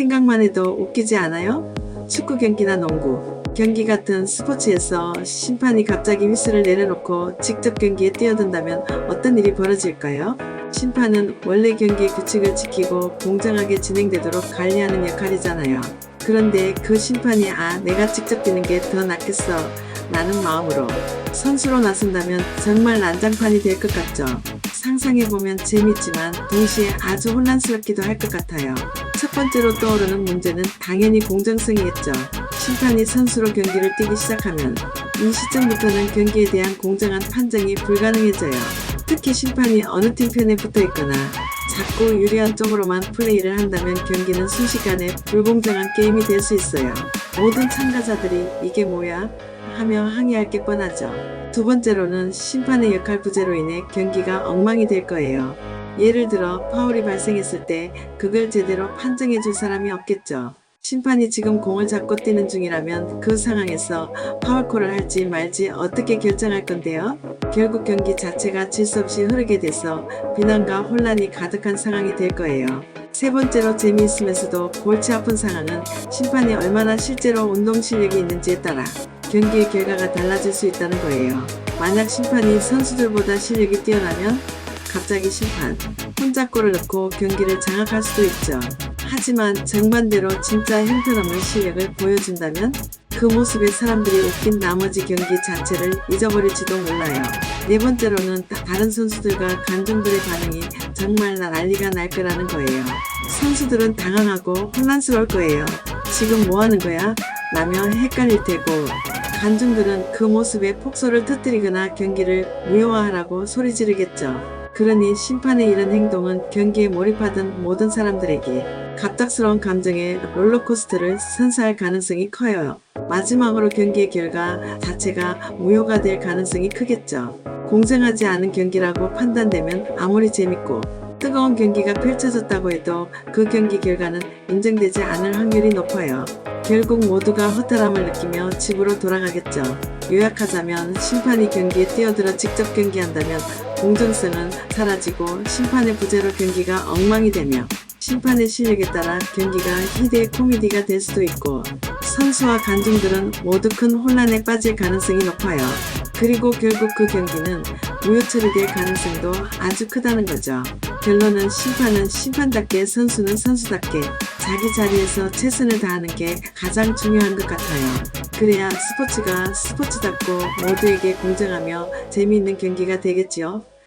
생각만 해도 웃기지 않아요? 축구 경기나 농구, 경기 같은 스포츠에서 심판이 갑자기 휘슬을 내려놓고 직접 경기에 뛰어든다면 어떤 일이 벌어질까요? 심판은 원래 경기의 규칙을 지키고 공정하게 진행되도록 관리하는 역할이잖아요. 그런데 그 심판이 아, 내가 직접 뛰는 게 더 낫겠어. 라는 마음으로 선수로 나선다면 정말 난장판이 될 것 같죠. 상상해보면 재밌지만 동시에 아주 혼란스럽기도 할 것 같아요. 첫 번째로 떠오르는 문제는 당연히 공정성이겠죠. 심판이 선수로 경기를 뛰기 시작하면 이 시점부터는 경기에 대한 공정한 판정이 불가능해져요. 특히 심판이 어느 팀 편에 붙어 있거나 자꾸 유리한 쪽으로만 플레이를 한다면 경기는 순식간에 불공정한 게임이 될 수 있어요. 모든 참가자들이 이게 뭐야? 하며 항의할 게 뻔하죠. 두 번째로는 심판의 역할 부재로 인해 경기가 엉망이 될 거예요. 예를 들어 파울이 발생했을 때 그걸 제대로 판정해 줄 사람이 없겠죠. 심판이 지금 공을 잡고 뛰는 중이라면 그 상황에서 파울콜을 할지 말지 어떻게 결정할 건데요? 결국 경기 자체가 질수 없이 흐르게 돼서 비난과 혼란이 가득한 상황이 될 거예요. 세 번째로 재미있으면서도 골치 아픈 상황은 심판이 얼마나 실제로 운동 실력이 있는지에 따라 경기의 결과가 달라질 수 있다는 거예요. 만약 심판이 선수들보다 실력이 뛰어나면 갑자기 심판 혼자 골을 넣고 경기를 장악할 수도 있죠. 하지만 정반대로 진짜 형편없는 실력을 보여준다면 그 모습에 사람들이 웃긴 나머지 경기 자체를 잊어버릴지도 몰라요. 네 번째로는 다- 다른 선수들과 관중들의 반응이 정말 난리가 날 거라는 거예요. 선수들은 당황하고 혼란스러울 거예요. 지금 뭐 하는 거야? 라며 헷갈릴 테고 관중들은 그 모습에 폭소를 터뜨리거나 경기를 무효화하라고 소리 지르겠죠. 그러니 심판의 이런 행동은 경기에 몰입하던 모든 사람들에게 갑작스러운 감정의 롤러코스터를 선사할 가능성이 커요. 마지막으로 경기의 결과 자체가 무효가 될 가능성이 크겠죠. 공정하지 않은 경기라고 판단되면 아무리 재밌고 뜨거운 경기가 펼쳐졌다고 해도 그 경기 결과는 인정되지 않을 확률이 높아요. 결국 모두가 허탈함을 느끼며 집으로 돌아가겠죠. 요약하자면 심판이 경기에 뛰어들어 직접 경기한다면 공정성은 사라지고 심판의 부재로 경기가 엉망이 되며 심판의 실력에 따라 경기가 희대의 코미디가 될 수도 있고 선수와 관중들은 모두 큰 혼란에 빠질 가능성이 높아요. 그리고 결국 그 경기는 무효 처리될 가능성도 아주 크다는 거죠. 결론은 심판은 심판답게 선수는 선수답게 자기 자리에서 최선을 다하는 게 가장 중요한 것 같아요. 그래야 스포츠가 스포츠답고 모두에게 공정하며 재미있는 경기가 되겠지요.